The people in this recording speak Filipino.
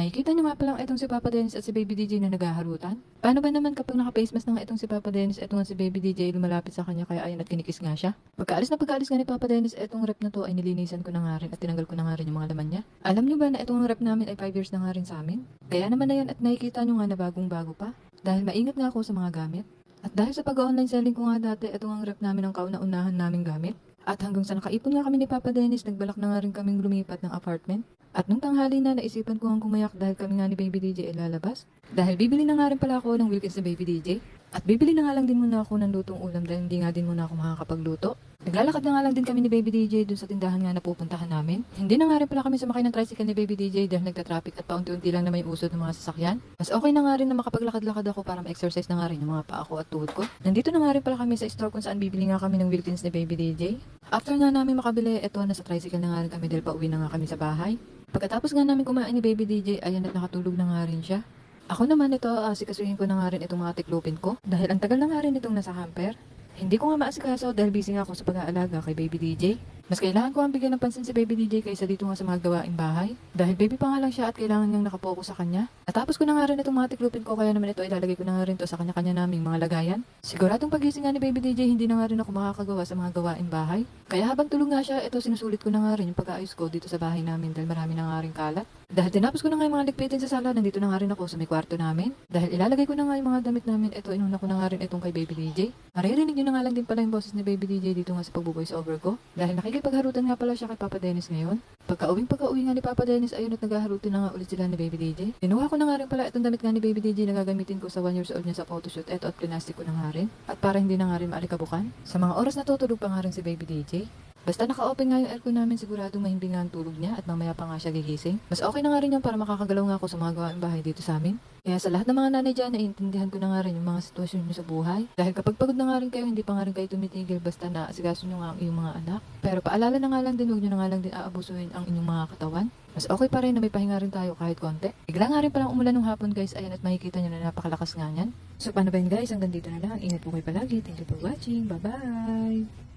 Nakikita niyo nga palang itong si Papa Dennis at si Baby DJ na naghaharutan. Paano ba naman kapag naka-face mask na nga itong si Papa Dennis, itong nga si Baby DJ lumalapit sa kanya kaya ayun at kinikis nga siya. Pagkaalis na pagkaalis nga ni Papa Dennis, itong rep na to ay nilinisan ko na nga rin at tinanggal ko na nga rin yung mga laman niya. Alam niyo ba na itong rep namin ay 5 years na nga rin sa amin? Kaya naman na yan at nakikita niyo nga na bagong bago pa. Dahil maingat nga ako sa mga gamit. At dahil sa pag-online selling ko nga dati, ito ang rep namin ang kauna-unahan naming gamit. At hanggang sa nakaipon nga kami ni Papa Dennis, nagbalak na nga rin kaming lumipat ng apartment. At nung tanghali na, naisipan ko ang kumayak dahil kami nga ni Baby DJ ay lalabas. Dahil bibili na nga rin pala ako ng Wilkins na Baby DJ. At bibili na nga lang din muna ako ng lutong ulam dahil hindi nga din muna ako makakapagluto. Naglalakad na nga lang din kami ni Baby DJ dun sa tindahan nga na pupuntahan namin. Hindi na nga rin pala kami sumakay ng tricycle ni Baby DJ dahil nagta-traffic at paunti-unti lang na may usod ng mga sasakyan. Mas okay na nga rin na makapaglakad-lakad ako para ma-exercise na nga rin yung mga paa ko at tuhod ko. Nandito na nga rin pala kami sa store kung saan bibili nga kami ng Wilkins ni Baby DJ. After nga namin makabili, eto na sa tricycle na nga rin kami dahil pauwi na nga kami sa bahay. Pagkatapos nga namin kumain ni Baby DJ, ayan at nakatulog na nga rin siya. Ako naman ito, asikasuhin ko na nga rin itong mga tiklopin ko dahil ang tagal na nga rin itong nasa hamper. Hindi ko nga maasikaso dahil busy nga ako sa pag-aalaga kay Baby DJ. Mas kailangan ko ang bigyan ng pansin si Baby DJ kaysa dito nga sa mga gawaing bahay. Dahil baby pa nga lang siya at kailangan niyang nakapokus sa kanya. Natapos ko na nga rin itong mga tiklopin ko kaya naman ito ilalagay ko na nga rin to sa kanya-kanya naming mga lagayan. Siguradong pagising nga ni Baby DJ hindi na nga rin ako makakagawa sa mga gawaing bahay. Kaya habang tulog nga siya, ito sinusulit ko na nga rin yung pag-aayos ko dito sa bahay namin dahil marami na nga rin kalat. Dahil tinapos ko na nga yung mga ligpitin sa sala, nandito na nga rin ako sa may kwarto namin. Dahil ilalagay ko na nga yung mga damit namin, ito inuna ko na nga rin itong kay Baby DJ. Maririnig nyo na nga lang din pala yung boses ni Baby DJ dito nga sa pagbo-voice over ko. Dahil nakikipagharutan nga pala siya kay Papa Dennis ngayon. Pagka-uwing pagka-uwi nga ni Papa Dennis, ayun at naghaharutin na nga ulit sila ni Baby DJ. Kinuha ko na nga rin pala itong damit nga ni Baby DJ na gagamitin ko sa 1 years old niya sa photoshoot. Ito at plinastic ko na nga rin. At para hindi na nga rin maalikabukan. Sa mga oras na tutulog pa nga rin si Baby DJ. Basta naka-open nga yung aircon namin, sigurado mahimbing nga ang tulog niya at mamaya pa nga siya gigising. Mas okay na nga rin yan para makakagalaw nga ako sa mga gawain bahay dito sa amin. Kaya sa lahat ng mga nanay dyan, naiintindihan ko na nga rin yung mga sitwasyon nyo sa buhay. Dahil kapag pagod na nga rin kayo, hindi pa nga rin kayo tumitigil basta na asikaso nyo nga ang iyong mga anak. Pero paalala na nga lang din, huwag nyo na nga lang din aabusuhin ang inyong mga katawan. Mas okay pa rin na may pahinga rin tayo kahit konti. Bigla nga rin palang umulan ng hapon guys, ayan at makikita nyo na napakalakas nga niyan. So paano ba yun guys, hanggang dito na lang. Ingat po kayo palagi. Thank you for watching. Bye-bye!